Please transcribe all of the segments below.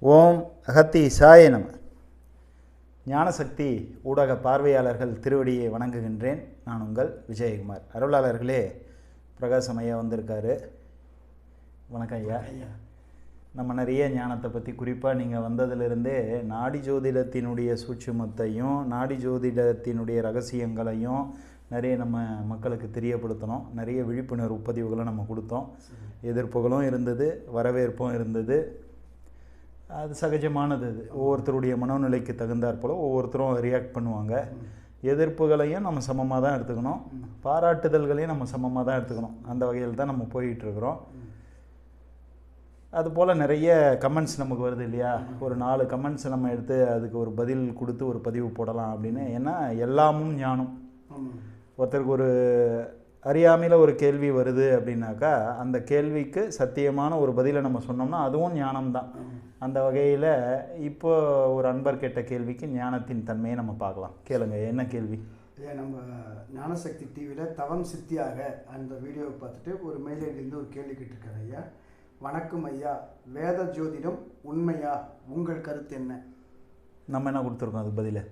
ஓம் அகத்தி சாய நம. ஞானசக்தி ஊடக பார்வையாளர்கள் திருவடியை வணங்குகின்றேன். நான் உங்கள் விஜயகுமார். அருளாளர்களே பிரகாசம் ஐயா வந்திருக்காரு. வணக்கம் ஐயா. நம்ம நிறைய ஞானத்தை பற்றி குறிப்பாக நீங்கள் வந்ததிலிருந்தே நாடி ஜோதிடத்தினுடைய சூட்சுமத்தையும் நாடி ஜோதிடத்தினுடைய ரகசியங்களையும் நிறைய நம்ம மக்களுக்கு தெரியப்படுத்தணும். நிறைய விழிப்புணர்வு பதிவுகளை நம்ம கொடுத்தோம். எதிர்ப்புகளும் இருந்தது வரவேற்பும் இருந்தது. அது சகஜமானது அது ஒவ்வொருத்தருடைய மனோநிலைக்கு தகுந்தாற் போல் ஒவ்வொருத்தரும் ரியாக்ட் பண்ணுவாங்க. எதிர்ப்புகளையும் நம்ம சமமாக தான் எடுத்துக்கணும். பாராட்டுதல்களையும் நம்ம சமமாக தான் எடுத்துக்கணும். அந்த வகையில் தான் நம்ம போயிட்டு இருக்கிறோம் அதுபோல் நிறைய கமெண்ட்ஸ் நமக்கு வருது இல்லையா? ஒரு நாலு கமெண்ட்ஸ் நம்ம எடுத்து அதுக்கு ஒரு பதில் கொடுத்து ஒரு பதிவு போடலாம் அப்படின்னு. ஏன்னா எல்லாமும் ஞானம். ஒருத்தருக்கு ஒரு அறியாமையில் ஒரு கேள்வி வருது அப்படின்னாக்கா அந்த கேள்விக்கு சத்தியமான ஒரு பதிலை நம்ம சொன்னோம்னா அதுவும் ஞானம் தான் அந்த வகையில் இப்போ ஒரு அன்பர் கேட்ட கேள்விக்கு ஞானத்தின் தன்மையை நம்ம பார்க்கலாம். கேளுங்க என்ன கேள்வி? ஐயா நம்ம ஞானசக்தி டிவியில் தவம் சித்தியாக அந்த வீடியோவை பார்த்துட்டு ஒரு மெயிலிருந்து ஒரு கேள்வி கேட்டிருக்காரு ஐயா. வணக்கம் ஐயா. வேத ஜோதிடம் உண்மையா? உங்கள் கருத்து என்ன? நம்ம என்ன கொடுத்துருக்கோம் அதுக்கு பதில்?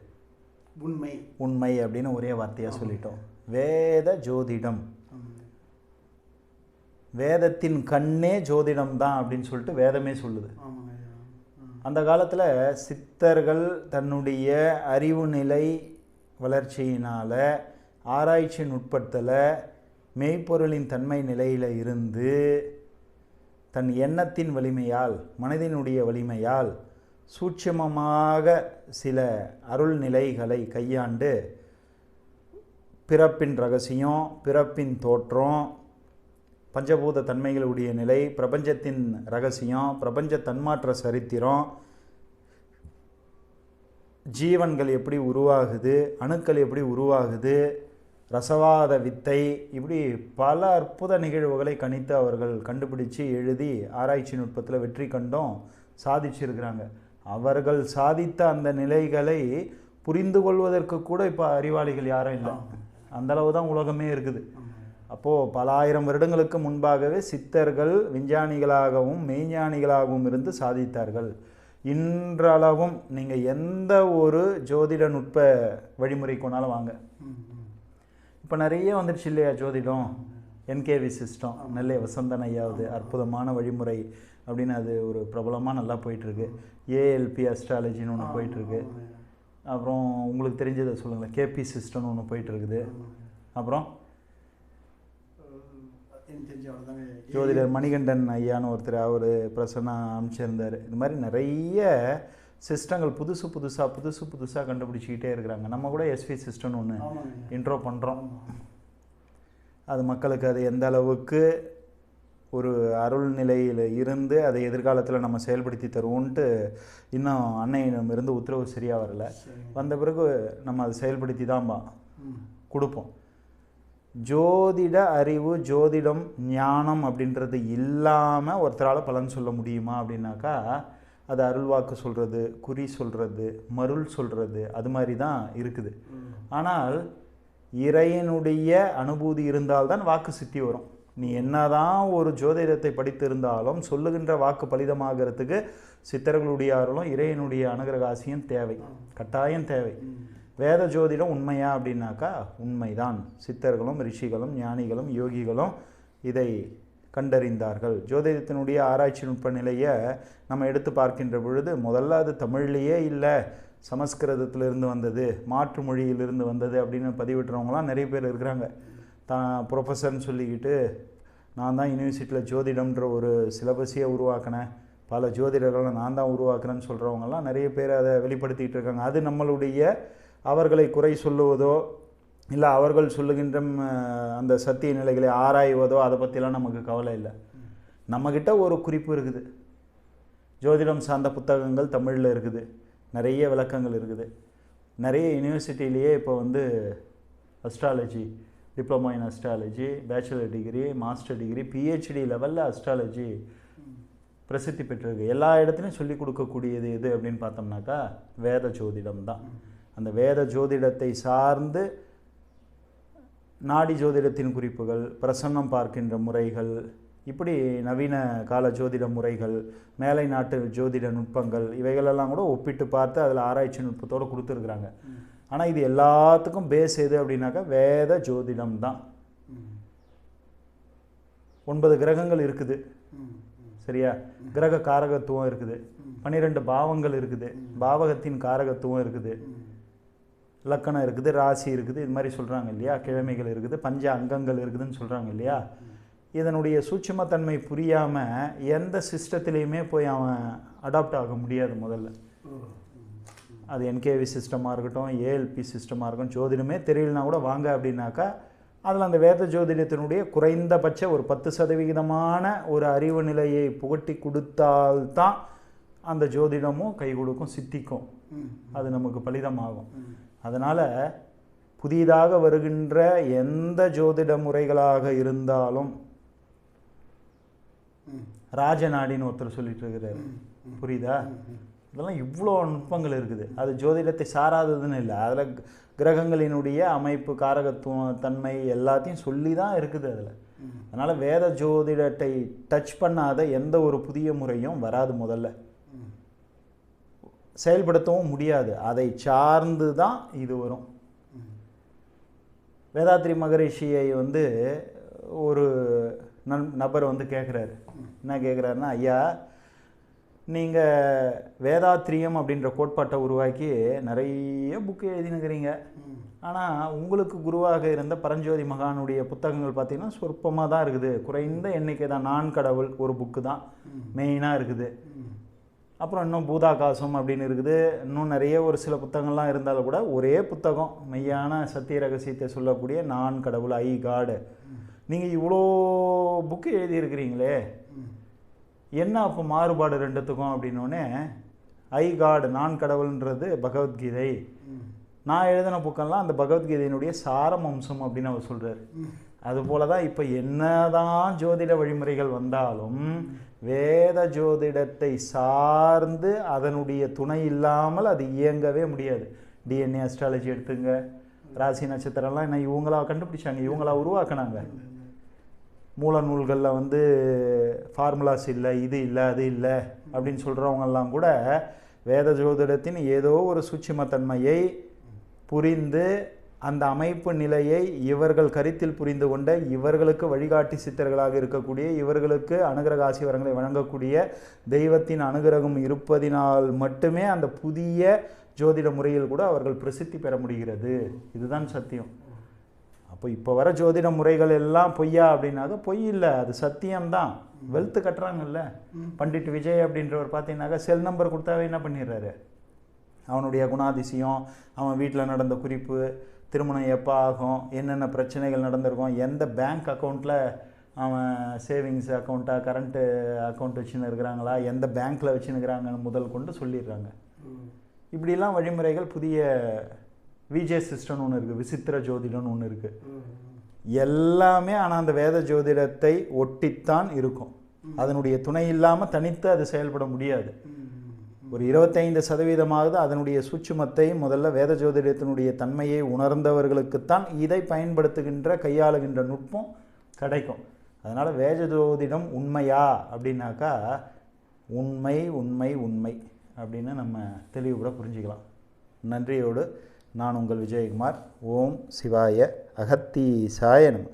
உண்மை. உண்மை அப்படின்னு ஒரே வார்த்தையாக சொல்லிட்டோம். வேத ஜோதிடம். வேதத்தின் கண்ணே ஜோதிடம் தான் அப்படின்னு சொல்லிட்டு வேதமே சொல்லுது. அந்த காலத்தில் சித்தர்கள் தன்னுடைய அறிவு நிலை வளர்ச்சியினால் ஆராய்ச்சி உட்படுத்தலை மெய்ப்பொருளின் தன்மை நிலையில் இருந்து தன் எண்ணத்தின் வலிமையால் மனதினுடைய வலிமையால் சூட்சமமாக சில அருள் நிலைகளை கையாண்டு பிறப்பின் ரகசியம் பிறப்பின் தோற்றம் பஞ்சபூத தன்மைகளுடைய நிலை பிரபஞ்சத்தின் ரகசியம் பிரபஞ்ச தன்மாற்ற சரித்திரம் ஜீவன்கள் எப்படி உருவாகுது அணுக்கள் எப்படி உருவாகுது ரசவாத வித்தை இப்படி பல அற்புத நிகழ்வுகளை கணித்து அவர்கள் கண்டுபிடிச்சு எழுதி ஆராய்ச்சி நுட்பத்தில் வெற்றி கண்டும் சாதிச்சிருக்கிறாங்க. அவர்கள் சாதித்த அந்த நிலைகளை புரிந்து கொள்வதற்கு கூட இப்போ அறிவாளிகள் யாரும் இல்லை. அந்த அளவு தான் உலகமே இருக்குது. அப்போது பல ஆயிரம் வருடங்களுக்கு முன்பாகவே சித்தர்கள் விஞ்ஞானிகளாகவும் மெய்ஞானிகளாகவும் இருந்து சாதித்தார்கள். இன்றளவும் நீங்கள் எந்த ஒரு ஜோதிட நுட்ப வழிமுறை கொண்டாலும் வாங்க. இப்போ நிறைய வந்துடுச்சு இல்லையா ஜோதிடம்? என்கேவி சிஸ்டம் நெல்லை வசந்தன் ஐயாவது அற்புதமான வழிமுறை அப்படின்னு அது ஒரு பிரபலமாக நல்லா போயிட்டுருக்கு ஏஎல்பி அஸ்ட்ராலஜின்னு ஒன்று போயிட்டுருக்கு. அப்புறம் உங்களுக்கு தெரிஞ்சதை சொல்லுங்களேன் கேபி சிஸ்டம்னு ஒன்று போயிட்டுருக்குது அப்புறம். ஜோதிடர் மணிகண்டன் ஐயான்னு ஒருத்தர் அவர் பிரசன்னா அமைச்சிருந்தார் இது மாதிரி நிறைய சிஸ்டங்கள் புதுசு புதுசாக புதுசு புதுசாக கண்டுபிடிச்சிக்கிட்டே இருக்கிறாங்க நம்ம கூட எஸ்வி சிஸ்டம்னு ஒன்று. இன்ட்ரோ பண்ணுறோம். அது மக்களுக்கு அது எந்த அளவுக்கு ஒரு அருள் நிலையில் இருந்து அதை எதிர்காலத்தில் நம்ம செயல்படுத்தி தருவோன்ட்டு இன்னும் அன்னையிடம் இருந்து உத்தரவு சரியாக வரல. வந்த பிறகு நம்ம அதை செயல்படுத்தி தான். கொடுப்போம் ஜோதிட அறிவு ஜோதிடம் ஞானம் அப்படின்றது இல்லாமல் ஒருத்தரால் பலன் சொல்ல முடியுமா அப்படின்னாக்கா அது அருள்வாக்கு சொல்கிறது குறி சொல்கிறது மருள் சொல்கிறது அது மாதிரி தான் இருக்குது. ஆனால் இறையனுடைய அனுபூதி இருந்தால்தான் வாக்கு சித்தி வரும் நீ என்னதான் ஒரு ஜோதிடத்தை படித்திருந்தாலும் சொல்லுகின்ற வாக்கு பலிதமாகிறதுக்கு சித்தர்களுடைய அருளும் இறையனுடைய அனுகிரகாசியும் தேவை. கட்டாயம் தேவை. வேத ஜோதிடம் உண்மையா அப்படின்னாக்கா உண்மைதான். சித்தர்களும் ரிஷிகளும் ஞானிகளும் யோகிகளும் இதை கண்டறிந்தார்கள். ஜோதிடத்தினுடைய ஆராய்ச்சி நுட்ப நிலையை நம்ம எடுத்து பார்க்கின்ற பொழுது முதல்ல அது தமிழ்லேயே இல்லை. சமஸ்கிருதத்திலிருந்து வந்தது மாற்று மொழியிலிருந்து வந்தது அப்படின்னு பதிவிட்டுறவங்களாம் நிறைய பேர் இருக்கிறாங்க. தான் ப்ரொஃபஸர்னு சொல்லிக்கிட்டு நான் தான் யூனிவர்சிட்டியில் ஜோதிடம்ன்ற ஒரு சிலபஸையே உருவாக்கினேன். பல ஜோதிடர்களை நான் தான் உருவாக்குறேன்னு சொல்கிறவங்கலாம் நிறைய பேர் அதை வெளிப்படுத்திகிட்டு இருக்காங்க. அது நம்மளுடைய அவர்களை குறை சொல்லுவதோ இல்லை அவர்கள் சொல்லுகின்ற அந்த சத்திய நிலைகளை ஆராய்வதோ அதை பற்றிலாம் நமக்கு கவலை இல்லை. நம்மக்கிட்ட ஒரு குறிப்பு இருக்குது. ஜோதிடம் சார்ந்த புத்தகங்கள் தமிழில் இருக்குது. நிறைய விளக்கங்கள் இருக்குது. நிறைய யூனிவர்சிட்டிலேயே இப்போ வந்து astrology diploma in astrology bachelor degree master degree PhD லெவலில் அஸ்ட்ராலஜி பிரசித்தி பெற்றிருக்கு. எல்லா இடத்துலையும் சொல்லிக் கொடுக்கக்கூடியது எது அப்படின்னு பார்த்தோம்னாக்கா வேத ஜோதிடம் தான். அந்த வேத ஜோதிடத்தை சார்ந்து நாடி ஜோதிடத்தின் குறிப்புகள் பிரசன்னம் பார்க்கின்ற முறைகள் இப்படி நவீன கால ஜோதிட முறைகள் மேலை நாட்டு ஜோதிட நுட்பங்கள் இவைகளெல்லாம் கூட ஒப்பிட்டு பார்த்து அதில் ஆராய்ச்சி நுட்பத்தோடு கொடுத்துருக்குறாங்க. ஆனால் இது எல்லாத்துக்கும் பேஸ் எது அப்படின்னாக்கா வேத ஜோதிடம் தான். ஒன்பது கிரகங்கள் இருக்குது. சரியா? கிரக காரகத்துவம் இருக்குது. பன்னிரெண்டு பாவங்கள் இருக்குது. பாவகத்தின் காரகத்துவம் இருக்குது. லக்கணம் இருக்குது ராசி இருக்குது இது மாதிரி சொல்கிறாங்க இல்லையா? கிழமைகள் இருக்குது பஞ்ச அங்கங்கள் இருக்குதுன்னு சொல்கிறாங்க இல்லையா? இதனுடைய சூட்சுமத்தன்மை புரியாமல் எந்த சிஸ்டத்துலேயுமே போய் அவன் அடாப்ட் ஆக முடியாது முதல்ல. அது என்கேவி சிஸ்டமாக இருக்கட்டும் ஏஎல்பி சிஸ்டமாக இருக்கட்டும் ஜோதிடமே தெரியலனா கூட வாங்க அப்படின்னாக்கா அதில் அந்த வேத ஜோதிடத்தினுடைய குறைந்தபட்ச ஒரு பத்து சதவிகிதமான ஒரு அறிவு நிலையை புகட்டி கொடுத்தால்தான் அந்த ஜோதிடமும் கை கொடுக்கும் சித்திக்கும். அது நமக்கு பலிதமாகும். அதனால் புதிதாக வருகின்ற எந்த ஜோதிட முறைகளாக இருந்தாலும். ராஜநாடின்னு ஒருத்தர் சொல்லிட்டு இருக்கிறாரு. புரியுதா? இதெல்லாம் இவ்வளோ நுட்பங்கள் இருக்குது. அது ஜோதிடத்தை சாராததுன்னு இல்லை. அதில் கிரகங்களினுடைய அமைப்பு காரகத்துவம் தன்மை எல்லாத்தையும் சொல்லி தான் இருக்குது அதில். அதனால் வேத ஜோதிடத்தை டச் பண்ணாத எந்த ஒரு புதிய முறையும் வராது முதல்ல. செயல்படுத்தவும் முடியாது. அதை சார்ந்து தான் இது வரும். வேதாத்ரி மகரிஷியை வந்து ஒரு நன் நபர் வந்து கேட்குறாரு என்ன கேட்குறாருன்னா ஐயா நீங்கள் வேதாத்திரியம் அப்படின்ற கோட்பாட்டை உருவாக்கி நிறைய புக்கு எழுதினுக்கிறீங்க. ஆனால் உங்களுக்கு குருவாக இருந்த பரஞ்சோதி மகானுடைய புத்தகங்கள் பார்த்தீங்கன்னா சொற்பமாக தான் இருக்குது. குறைந்த எண்ணிக்கை தான். நான் கடவுள் ஒரு புக்கு தான். மெயினாக இருக்குது. அப்புறம் இன்னும் பூதாகாசம் அப்படின்னு இருக்குது. இன்னும் நிறைய ஒரு சில புத்தகங்கள்லாம் இருந்தாலும் கூட ஒரே புத்தகம். மெய்யான சத்திய ரகசியத்தை சொல்லக்கூடிய நான் கடவுள் ஐ காடு நீங்கள் இவ்வளோ புக்கு எழுதியிருக்கிறீங்களே. என்ன அப்போ மாறுபாடு ரெண்டுத்துக்கும் அப்படின்னோடனே ஐ காடு நான் கடவுள்ன்றது பகவத்கீதை. நான் எழுதின புக்கெல்லாம் அந்த பகவத்கீதையினுடைய சாரம் அம்சம் அப்படின்னு அவர் சொல்கிறார் ம். அதுபோல தான் இப்போ என்னதான் ஜோதிட வழிமுறைகள் வந்தாலும் வேத ஜோதிடத்தை சார்ந்து அதனுடைய துணை இல்லாமல் அது இயங்கவே முடியாது. டிஎன்ஏ அஸ்ட்ராலஜி எடுத்துங்க. ராசி நட்சத்திரம்லாம் என்ன இவங்களா கண்டுபிடிச்சாங்க இவங்களா உருவாக்குனாங்க. மூல நூல்களில் வந்து ஃபார்முலாஸ் இல்லை இது இல்லை அது இல்லை அப்படின்னு சொல்கிறவங்கெல்லாம் கூட வேத ஜோதிடத்தின் ஏதோ ஒரு சுட்சிமத்தன்மையை புரிந்து அந்த அமைப்பு நிலையை இவர்கள் கருத்தில் புரிந்து கொண்ட இவர்களுக்கு வழிகாட்டி சித்தர்களாக இருக்கக்கூடிய இவர்களுக்கு அனுகிரக ஆசிவரங்களை வழங்கக்கூடிய தெய்வத்தின் அனுகிரகம் இருப்பதினால் மட்டுமே அந்த புதிய ஜோதிட முறையில் கூட அவர்கள் பிரசித்தி பெற முடிகிறது. இதுதான் சத்தியம். அப்போ இப்போ வர ஜோதிட முறைகள் எல்லாம் பொய்யா அப்படின்னாக்க பொய் இல்லை அது சத்தியம்தான். வெல்த்து கட்டுறாங்கல்ல. பண்டிட் விஜய் அப்படின்றவர் பார்த்தீங்கன்னாக்கா செல் நம்பர் கொடுத்தாவே என்ன பண்ணிடுறாரு? அவனுடைய குணாதிசயம் அவன் வீட்டில் நடந்த குறிப்பு திருமணம் எப்போ ஆகும் என்னென்ன பிரச்சனைகள் நடந்திருக்கும் எந்த பேங்க் அக்கௌண்ட்டில் அவன் சேவிங்ஸ் அக்கௌண்ட்டாக கரண்ட்டு அக்கௌண்ட் வச்சுன்னு இருக்கிறாங்களா எந்த பேங்க்கில் வச்சுன்னு இருக்கிறாங்கன்னு முதல் கொண்டு சொல்லிடுறாங்க. இப்படிலாம் வழிமுறைகள் புதிய விஜே சிஸ்டம்னு ஒன்று இருக்குது விசித்திர ஜோதிடம்னு ஒன்று இருக்குது. எல்லாமே ஆனால் அந்த வேத ஜோதிடத்தை ஒட்டித்தான் இருக்கும். அதனுடைய துணை இல்லாமல் தனித்து அது செயல்பட முடியாது. ஒரு இருபத்தைந்து சதவீதமாவது அதனுடைய சூட்சுமத்தை முதல்ல வேத ஜோதிடத்தினுடைய தன்மையை உணர்ந்தவர்களுக்குத்தான் இதை பயன்படுத்துகின்ற கையாளுகின்ற நுட்பம் கிடைக்கும். அதனால் வேத ஜோதிடம் உண்மையா அப்படின்னாக்கா உண்மை உண்மை உண்மை அப்படின்னு நம்ம தெளிவுபட புரிஞ்சுக்கலாம். நன்றியோடு நான் உங்கள் விஜயகுமார். ஓம் சிவாய அகத்தீசாய நம.